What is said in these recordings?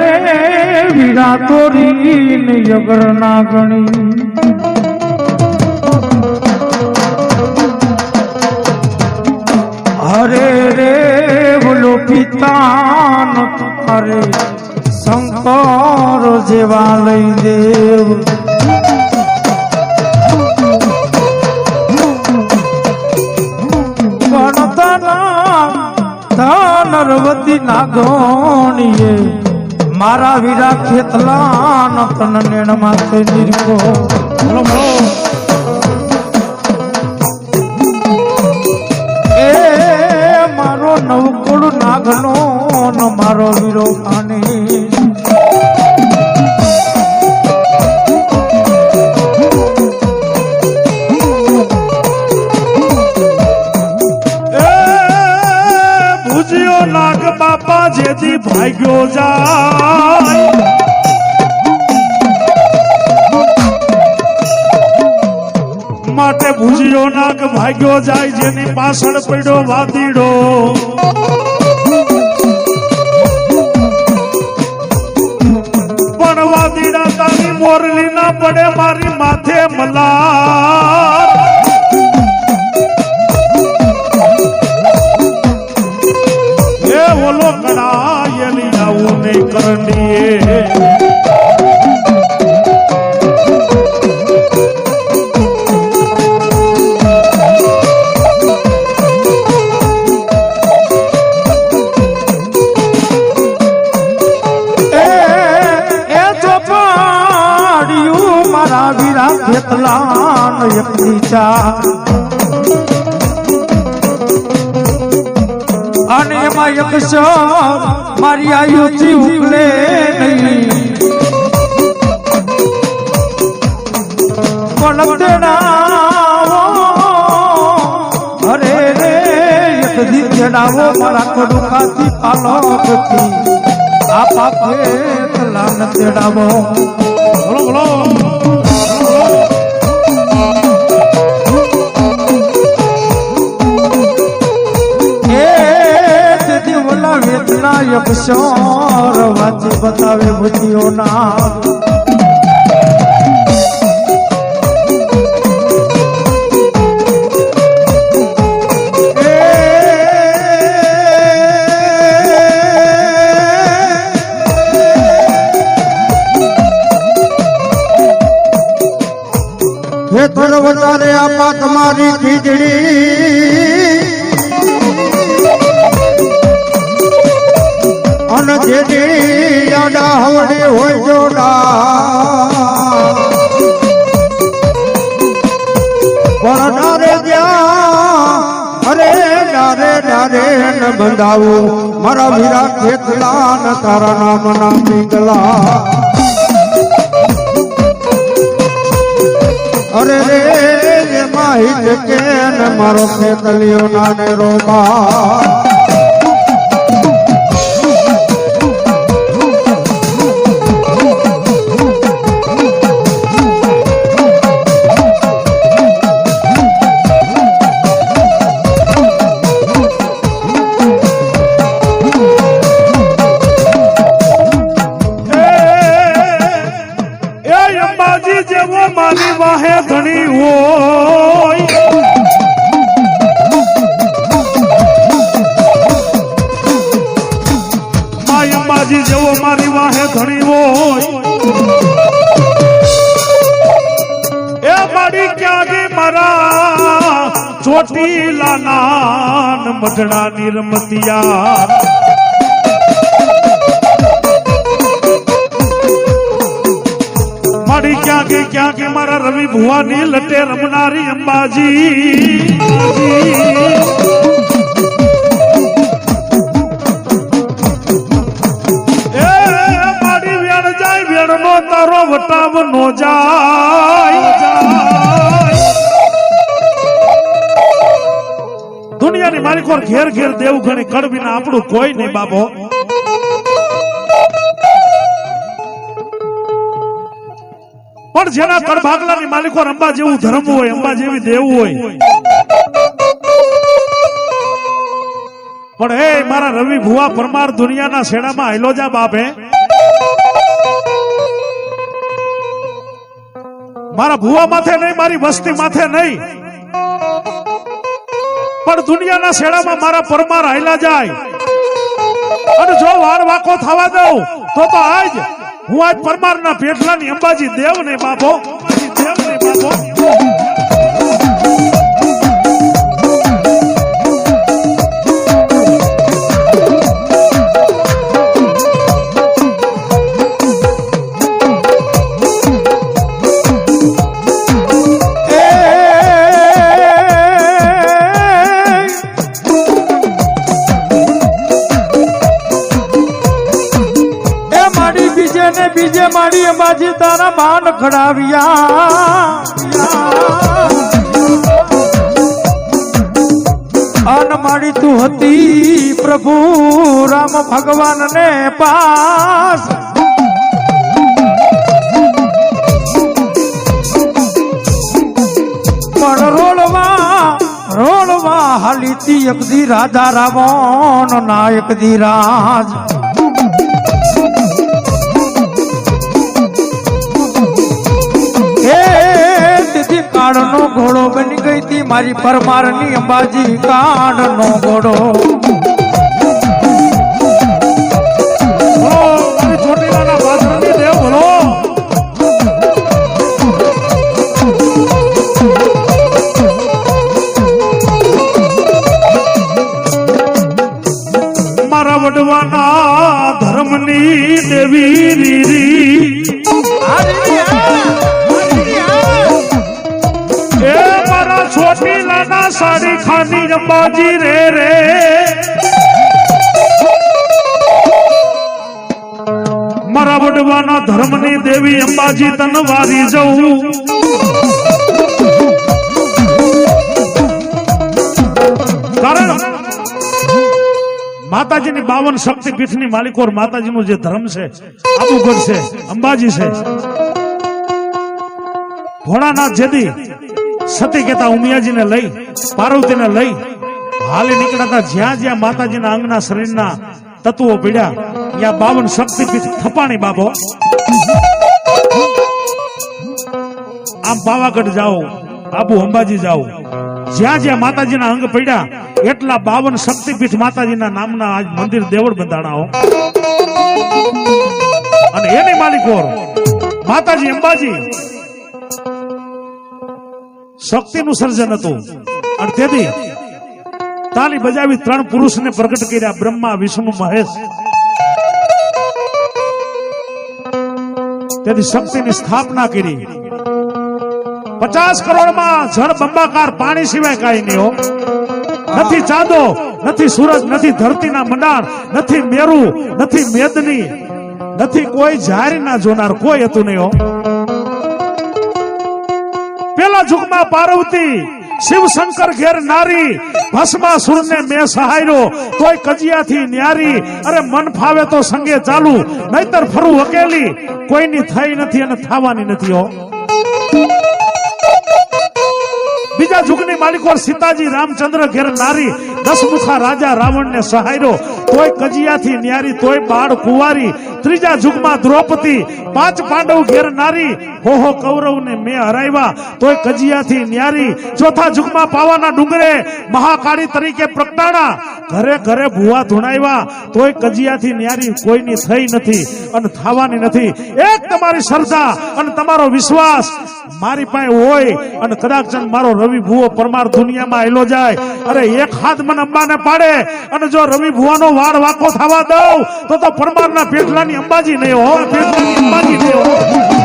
રે વીરા તોરી ને યગર ના ગણી હરે રે, બોલો પિતાન હરે શંકર જેવા લઈ દેવ. પણ તન નરવતી ના ગણીએ મારા વીરા ખેતલા નતન નેણ માથે નિરકો બોલો બોલો. એ મારો નવકુળ નાગનો ન મારો વીરો કાની. ભુજિયો નાગ બાપા જેથી ભાગ્યો જાય. માટે ભૂજ્યો નાગ ભાગ્યો જાય, જેની પાછળ પડ્યો વાદીડો. પણ વાદીડા તારી મોરલી ના પડે મારી માથે મલાર. ખેતલા એક ચા અને એમાં એક સ મારી આયુથી ઉકલે નહીં. અરે રે એક દી ચડાવો મારા કડુકાથી પાલો પતિ આ પાપે કલાન તેડાવો. બોલો બોલો. વેદના યક્ષોર વાંચી બતાવે બુદ્ધિઓના હે થોડો વધારે આપા તમારી ખીજડી. જેડી આડા હોય જોડા પણ જ્યાં અરે ડારે ડારે ન બંધાવું. મારા વીરા ખેતલા ન તારા નામ ના પિંગલા. અરે રે માહિત હિત કે મારો ખેતલિયો નાને રોબા વાહે ધણી હોય. માય અંબાજી જેવો મારી વાહે ધણી હોય. એ મારી ક્યાં ગઈ મારા? ચોટીલા નાન મઢડા નિર્મતિયા. જાય નો તારો વટાવ નો જાય. દુનિયાની મારી કોર ઘેર ઘેર દેવું ઘણી કડવી આપણું કોઈ નહીં બાબો પણ જેના કડભાગલાની માલિકો અંબા જેવું ધર્મ હોય અંબા જેવી દેવું હોય. પણ હે મારા રવિ ભુવા પરમાર દુનિયાના શેડામાં હેલોજા બાપ હે. મારા ભુવા માથે નહીં મારી વસ્તી માથે નહીં. પણ દુનિયાના શેડામાં મારા પરમાર હાયલા જાય. અને જો વાર વાકો થવા દઉં તો તો આજ હું આજ પરમારના પેટલાની અંબાજી દેવ ને બાપો દેવ ને બાપો અંબાજી તારા માન ખડાવ્યા અન મારી તું હતી પ્રભુ રામ ભગવાન ને પાસ. પણ રોડવા રોડવા હાલીતી એકદી રાજા રાવણ નાયક દી રાજ. કાળનો ઘોડો બની ગઈ તી મારી પરમારની અંબાજી કાળનો ઘોડો. અંબાજી રે રે. મારા વડવાના ધર્મની દેવી અંબાજી તન વારી જવું કારણ માતાજીની બાવન શક્તિ પીઠની માલિકો ઓર માતાજીનું જે ધર્મ છે આબુગઢ છે, અંબાજી છે. ભોળાનાથ જેદી સતી કેતા ઉમિયાજીને લઈ, પાર્વતીને લઈ હાલી નીકળતા જ્યાં જ્યાં માતાજીના અંગના શરીરના તત્વો પીડ્યા, ત્યાં બાવન શક્તિપીઠ થપાણી બાબો. આમ પાવાગઢ જાઓ આબુ અંબાજી જાઓ. જ્યાં જ્યાં માતાજીના અંગ પડ્યા, એટલા બાવન શક્તિપીઠ માતાજીના નામના આજ મંદિર દેવળ બંધાણાઓ અને એની માલિકો માતાજી અંબાજી. શક્તિનું સર્જન હતું. અને તેથી તાલી બજાવી ત્રણ પુરુષને પ્રગટ કર્યા બ્રહ્મા, વિષ્ણુ, મહેશ. તેથી શક્તિની સ્થાપના કરી. પચાસ કરોડમાં જળ બંબાકાર પાણી સિવાય કાંઈ નહીં હો. નથી ચાંદો, નથી સૂરજ, નથી ધરતીના મંડાણ, નથી મેરુ, નથી મેદની, નથી કોઈ જાહેર ના જોનાર, કોઈ હતું નહીં હો. પેલા જુગમાં પાર્વતી શિવ શંકર ઘેર નારી ભસ્માસુર ને મેં સહાયરો, તોય કજિયાથી ન્યારી. અરે મન ફાવે તો સંગે ચાલુ, નહીતર ફરું અકેલી. કોઈની થઈ નથી અને થવાની નથી હો. બીજા જુગની માલિકો સીતાજી રામચંદ્ર ઘેર નારી, દસમુખા રાજા રાવણ ને સહાયરો, તોય કજિયાથી ન્યારી, તોય બાળ કુંવારી ત્રીજા જુગમાં દ્રૌપદી પાંચ પાંડવ ઘેર નારી હો હો કૌરવ ને મેં હરાવ્યા. તોય કજિયાથી ન્યારી. ચોથા જુગમાં પાવાના ડુંગરે મહાકાળી તરીકે પ્રગટાણા. ઘરે ઘરે ભૂવા ધૂણાવ્યા. તોય કજિયાથી ન્યારી કોઈની થઈ નથી અને થવાની નથી. એક તમારી શ્રદ્ધા અને તમારો વિશ્વાસ મારી પાસે હોય અને કદાચ મારો રવિ ભુવો પરમાર દુનિયામાં આવેલો જાય. અરે એક હાથ મને અંબાને પાડે અને જો રવિ ભુવાનો વાળ વાકો થવા દઉં, તો તો પરમારના પેટલાની અંબાજી નહીં હો પેટલાની અંબાજી નહીં હો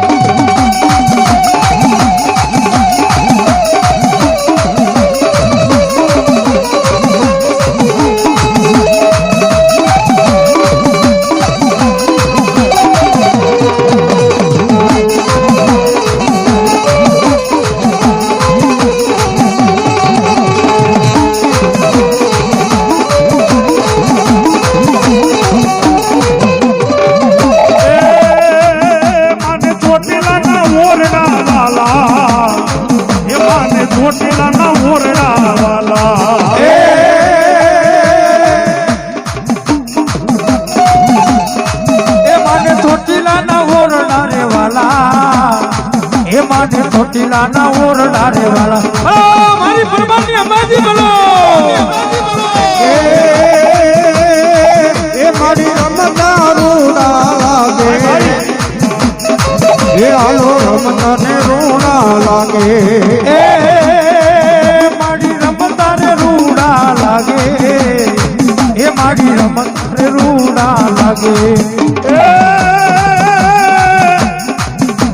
લાગે.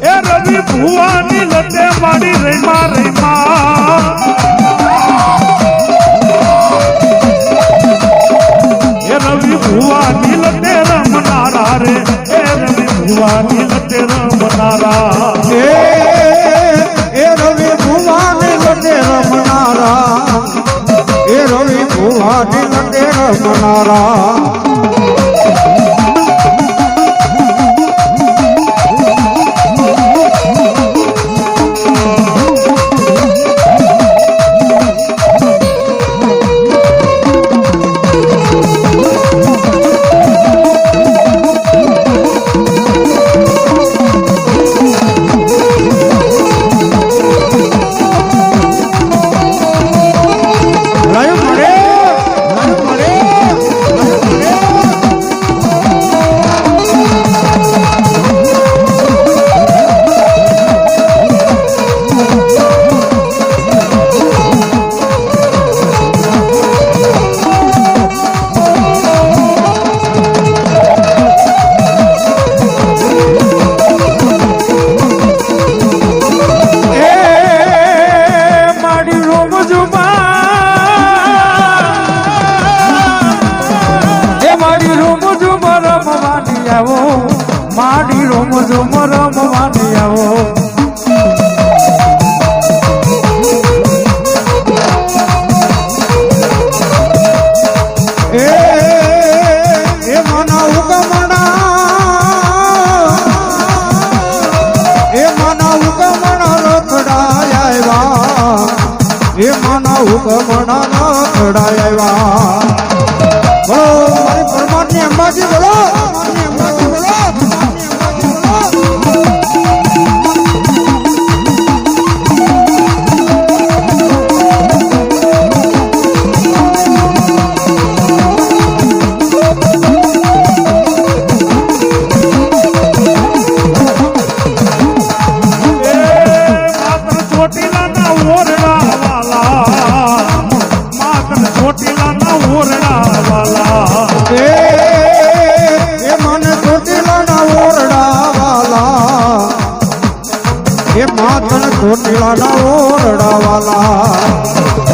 એ રવિ ભુવાની લતે માડી રેમા રેમા. એ રવિ ભુવાની લતે રમનારા રે. એ રવિ ભુવાની લતે રમનારા. એ રવિ ભુવાની લતે રમનારા. એ રવિ ભુવાની લતે રમનારા. મારી રોમ ઝુમ રમવાની આવો. એ મના ઉગમણા. એ મના ચોટીલાના ઓરડા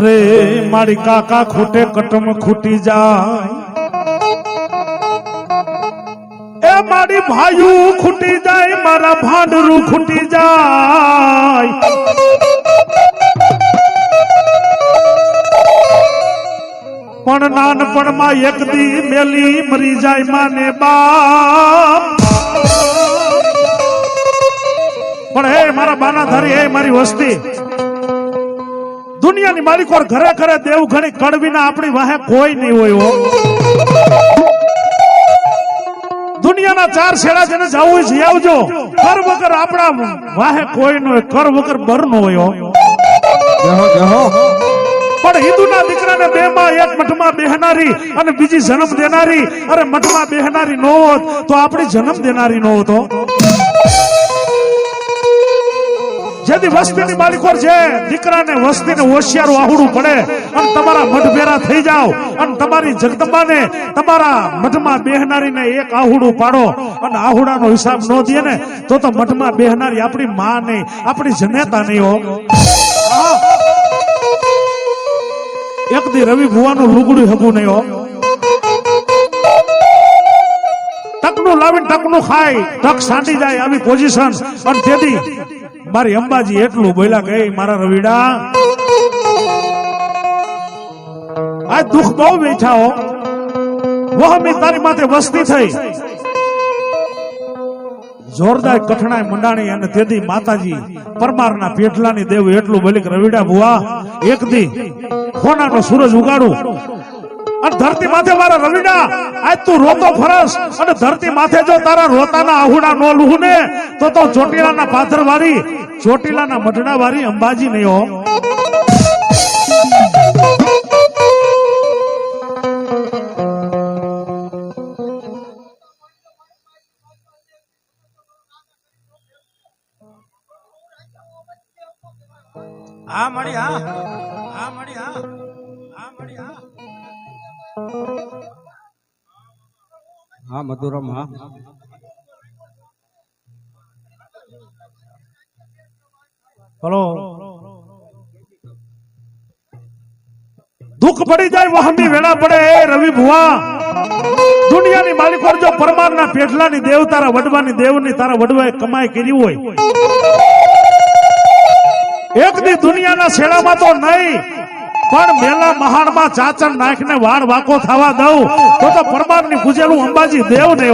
અરે, મારી કાકા ખૂટે કટમ ખૂટી જાય. એ મારી ભાઈ ખૂટી જાય, મારા ભાંડરું ખૂટી જાય. પણ નાનપણમાં એક દી મેલી મરી જાય માને બાપ. પણ હે, મારા બાના ધારી, હે મારી વસ્તી. દુનિયાની માલિકો ઘરે ઘરે દેવ ઘણી કડવીના આપણી વાહે કોઈ નહીં હોય દુનિયાના ચાર શેડા જેને જવું હોય જઈ આવજો. કર વગર આપણા વાહે કોઈ નો હોય કર વગર બર નો હોય પણ હિન્દુના દીકરાને બે માં એક મઠમાં બેહનારી અને બીજી જન્મ દેનારી અરે મઠમાં બેહનારી નો હોત તો આપણી જન્મ દેનારી નો હોતો જેથી વસ્તીની માલિકો છે, દીકરાને વસ્તીને હોશિયાર આહુડું પડે અને તમારા મઢભેરા થઈ જાઓ અને તમારી જગદંબાને તમારા મઠમાં બેહનારીને એક આહુડું પાડો અને આહુડાનો હિસાબ ન દે ને, તો તો મઠમાં બેહનારી આપણી માં નહીં, આપણી જનેતા નહીં હો. એક દી રવિ ભુવાનું લુગડું હગું નહીં હો. ટકનું લાવીને ટકનું ખાય, ટક સાંટી જાય આવી પોઝિશન. અને તેથી મારી અંબાજી એટલું બોલ્યા ગઈ મારા રવિડા, આ દુઃખ બહુ બેઠા હો. તારી માથે વસ્તી થઈ. જોરદાર કઠણાઈ મંડાણી અને તેથી માતાજી પરમારના પેટલાની દેવ એટલું બોલી રવિડા ભુવા, એક દી ખોનાનો સૂરજ ઉગાડું. અને ધરતી માથે મારા રવિડા આજ તું રોતો ફરસ. અને ધરતી માથે જો તારા રોતાના આહુડા નો લુહું ને તો તો ચોટીલાના પાથર વાળી ચોટીલાના મઢડા વાળી અંબાજી નહીં હો. હા, મળી, હા. હા, મળી, હા. હા, મળી, હા. હા, મધુરમ, હા. હલો દુઃખ પડી જાય વહમી વેળા પડે, એ રવિ ભુવા. દુનિયાની માલિકોર જો પરમારના પેટલાની દેવ, તારા વડવાની દેવની, તારા વડવાએ કમાઈ કરી હોય. એક દી દુનિયાના શેડામાં તો નહીં. પણ મેલા મહાણમાં ચાચર નાખને વાળ વાકો થવા દઉં, તો તો પરમારની પૂજેલું અંબાજી દેવ ને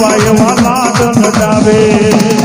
મારી એવા એવા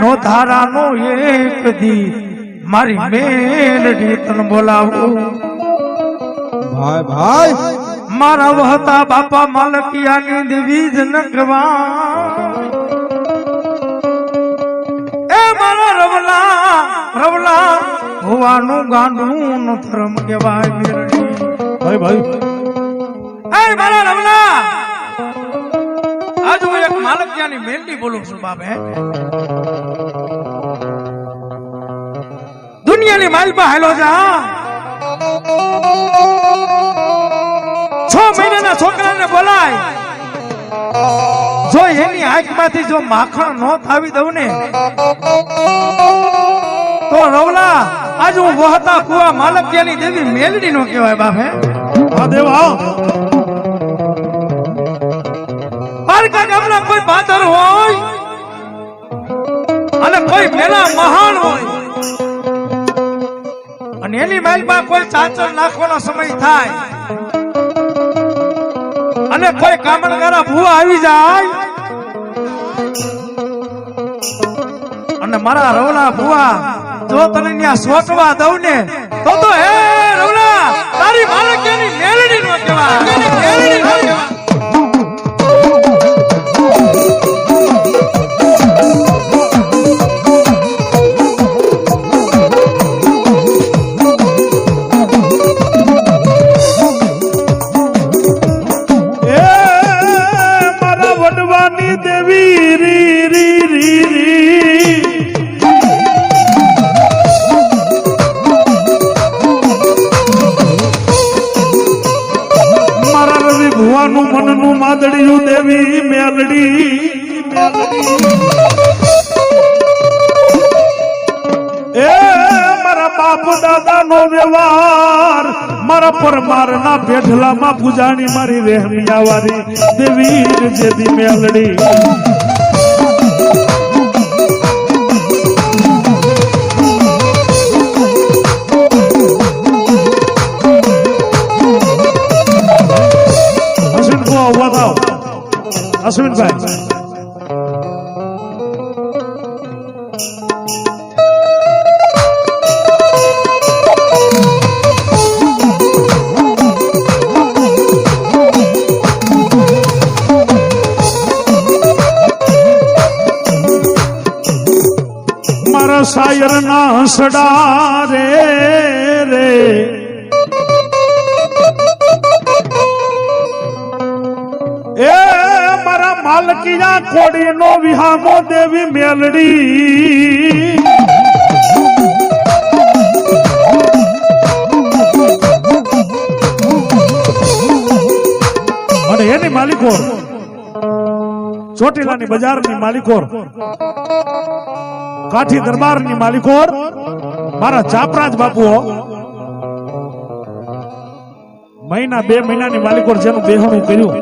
નો ધારાનો એક દી. મારી મેલડી તને બોલાવું. ભાઈ ભાઈ. મારા વહતા બાપા માલકિયાની દેવી જનકવા એ મારા રવલા રવલા હોવાનું ગાંડું નો ધર્મ કહેવાય મેરડી. ભાઈ ભાઈ. એ મારા રવલા આજ હું એક માલકિયાની મેલડી બોલું છું બાપ. હે દુનિયાની માઇલ પર હાલો જા. છ મહિનાના છોકરાને બોલાય. જો એની આંખમાંથી જો માખણ ન થાવી દઉં ને તો રવલા આજ હું વહતા કુવા માલકિયાની દેવી મેલડી નો કહેવાય બાપે. હે હા દેવા પારકા ગામના કોઈ પાદર હોય અને કોઈ મેલા મહાન હોય અને એની માલમાં કોઈ ચાચર નાખવાનો સમય થાય. અને કોઈ કામણગારા ભૂવા આવી જાય. અને મારા રવલા ભૂવા, જો તને ત્યાં સોટવા દઉં ને, તો તો હે રવલા, તારી માલકીની મેલડી નો કહેવાય મેલડી નો કહેવાય. ના પૂજાની મારી રહેમિયા વાળી દેવી જેદી મેલડી. અશ્વિનભાઈ. શાયર ના હસડા રે. એ મારા માલકીયા કોડી નો વિહામો દેવી મેલડી. અને એની માલિકોર, ચોટીલાની બજારની માલિકો કાઠી દરબારની માલિકો મારા ચાપરાજ બાપુઓ મહિના બે મહિનાની માલિકો જેનું બેહણું કર્યું.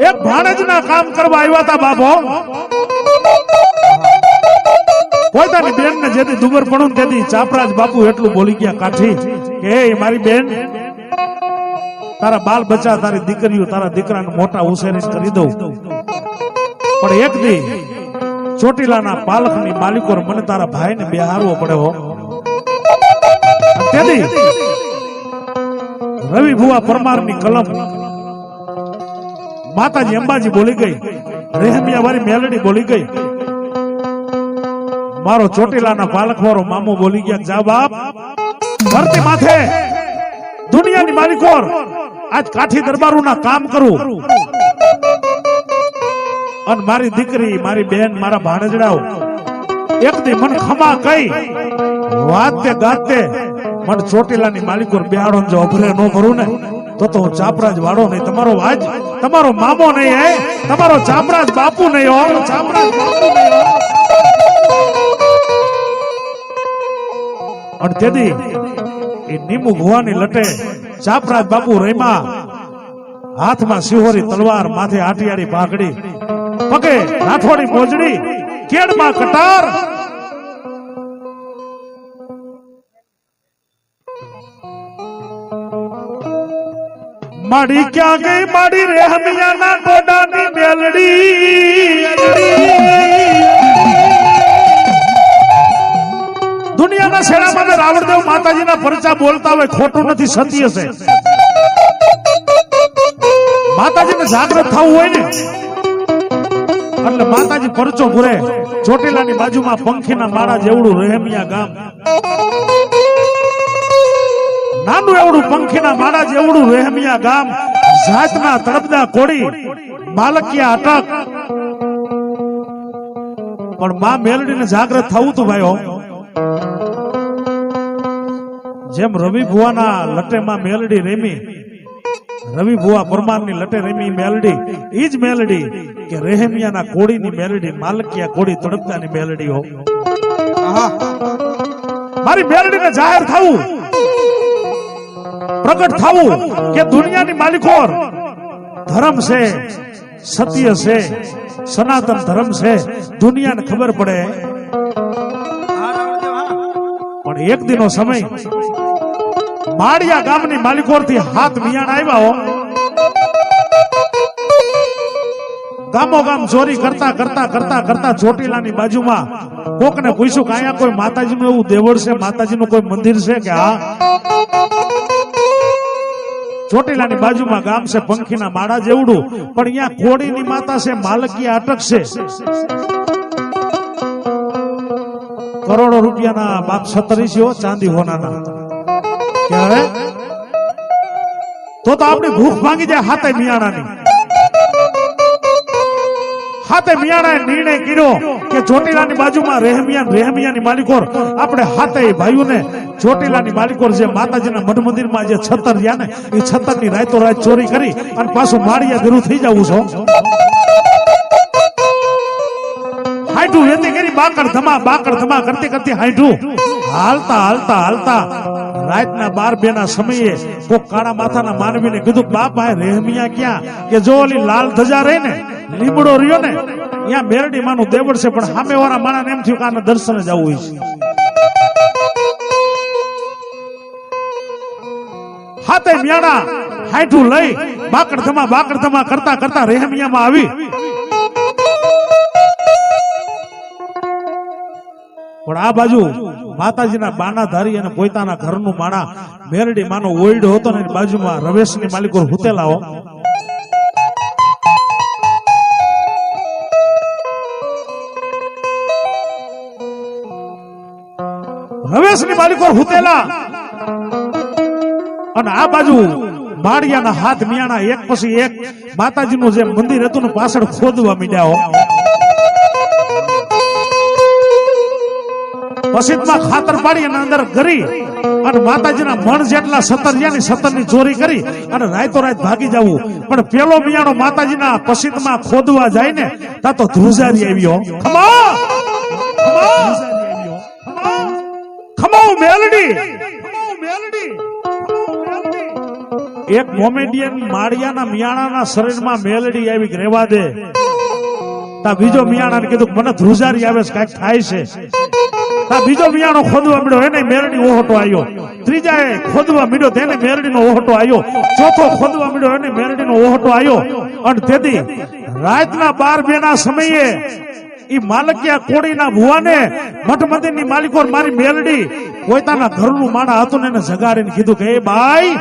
એક ભાણેજના કામ કરવા આવ્યા હતા બાપો. પોતાની બેન ને જેથી દુબર પડું તેથી ચાપરાજ બાપુ એટલું બોલી ગયા, કાઠી, કે "એ મારી બેન, તારા બાલ બચ્ચા, તારી દીકરીઓ, તારા દીકરાને મોટા ઉછેરીશ કરી દઉં. પણ એક દી ચોટીલાના પાલખની માલિકો મને તારા ભાઈને બિહારવો પડે હો. તેથી રવિ ભુવા પરમારની કલમ માતાજી અંબાજી બોલી ગઈ, રેહમિયા વાળી મેલડી બોલી ગઈ. મારો ચોટીલાના પાલખ વાળો મામો બોલી ગયા, જા બાપ, ધરતી માથે દુનિયાની માલિકોર આજ કાઠી દરબારોના કામ કરું. અને મારી દીકરી, મારી બેન, મારા ભાણેજડાઓ એક દી મન ખમા કઈ, વાતે ગાતે મન ચોટીલાની માલિકો બિહાડો જો અભરે ન કરું ને, તો તો હું ચાપરાજ વાળો નહીં. તમારો વાજ, તમારો મામો નહીં, હે? તમારો ચાપરાજ બાપુ નહીં, હો? ચાપરાજ બાપુ નહીં, હો? અને તેથી એ નીમુ ભુવાની લટે ચાપરાજ બાપુ રેમા હાથમાં સિહોરી તલવાર માથે આટિયાળી પાઘડી પગે રાઠોડી મોજડી કેડમાં કટાર. માડી ક્યાં ગઈ? માડી રેહમિયાના ગોડાની બેલડી દુનિયાના શેરામાં રાવણદેવ માતાજીના પરચા બોલતા હોય, ખોટું નથી, સત્ય છે. માતાજીને જાગૃત થવું હોય ને એટલે માતાજી પરચો ભૂરે. ચોટીલાની બાજુમાં પંખીના માળા જેવડું રહેમિયા ગામ. નાનું એવડું પંખીના માળા જેવડું રહેમિયા ગામ. જાતના તડપદા કોડી માલકિયા અટક. પણ માં મેલડીને જાગૃત થવું તું ભાઈઓ. જેમ રવિ ભુવાના લટેમાં મેલડી રેમી રવિ ભુવા પરમારની લટે રેમી મેલડી. ઈ જ મેલડી કે રહેમિયાના કોડીની મેલડી માલકિયા કોડી તડપદાની મેલડી હો. મારી મેલડીને જાહેર થવું પ્રગટ થવું કે દુનિયાની માલિકોર ધર્મ છે સત્ય છે સનાતન ધર્મ છે દુનિયાને ખબર પડે. પણ એક દિનો સમય માળિયા ગામની માલિકોરથી હાથ મિયાણ આવ્યા હો. ગામો ગામ ચોરી કરતા કરતા કરતા કરતા ચોટીલાની બાજુમાં કોકને પૂછ્યું કે અહીંયા કોઈ માતાજીનું એવું દેવળ છે? માતાજીનું કોઈ મંદિર છે કે હા? ચોટીલાની બાજુમાં ગામ છે, પંખીના માળા જેવડું, પણ અહીંયા કોડીની માતા છે માલકી અટક છે. કરોડો રૂપિયાના બાપ સત્તરીસીઓ ચાંદી હોનાના. કે તો તો આપણી ભૂખ ભાંગી જાય હાથે મિયાણાની. હાથે મિયાણાએ નિર્ણય કર્યો કે ચોટીલાની બાજુમાં રહેમિયાન, રહેમિયાની માલિકોર. આપણે હાથે ભાઈઓને ચોટીલાની માલિકોર જે માતાજીના મઠ મંદિરમાં જે છત્તર રહ્યા ને, એ છતરની રાતો રાત ચોરી કરી અને પાછું માળિયા ગીરું થઈ જવું છો હાઈઠું વેતી કરી બાકર ધમા બાકર ધમા કરતી કરતી હાઈઠું હાલતા હાલતા હાલતા રાતના બાર બે ના સમયે કોક કાળા માથાના માનવીને કીધું, બાપ આ રહેમિયા ક્યાં? કે જો ઓલી લાલ ધજા રહી ને, લીમડો રહ્યો ને, ત્યાં મેરડી માનું દેવળ છે, પણ સામે વાળા માણસ એમ થયું કે આને દર્શન જવું હોય છે. હાથે મ્યાણા હાઈઠું લઈ બાકડ ધમા બાકડ ધમા કરતા કરતા રહેમિયામાં આવી. પણ આ બાજુ માતાજીના બાના ધારી અને પોતાના ઘરનું માણા મેરડી માનો ઓઈડો હતો ને બાજુમાં રવેશની માલિકો હુતેલા રવેશની માલિકો હુતેલા. અને આ બાજુ માળિયાના હાથ મિયાણા એક પછી એક માતાજીનું જે મંદિર હતું ને પાછળ ખોદવા મીડ્યા મસ્જિદમાં ખાતર પાડી અને અંદર કરી અને માતાજીના મણ જેટલા સતર રહ્યા સતરની ચોરી કરી અને રાયતો રાત ભાગી જવું. પણ પેલો મિયાણો માતાજીના પસિતમાં ખોદવા જાય ને તા તો ધ્રુજારી આવ્યો. ખમા! ખમા! ખમા! મેલડી! એક કોમેડિયન માળિયાના મિયાણાના શરીરમાં મેલડી આવી રહેવા દે. તા બીજો મિયાણાને કીધું મને ધ્રુજારી આવે છે, કાંઈક થાય છે. બીજો મિયાણો ખોદવા મળ્યો, એને મેરડી ઓહટો આવ્યો ત્રીજાએ ખોદવા મળ્યો, તેને મેરડીનો ઓહટો આવ્યો ચોથો ખોદવા મળ્યો, એને મેરડીનો ઓહટો આવ્યો અને તેથી રાતના બાર બે ના સમયે ઈ માલકિયા કોડીના ભુવાને મઠ મંદિરની માલિકો મારી મેલડી પોતાના ઘરનું માણા હતું ને એને જગાડીને કીધું કે, એ બાઈ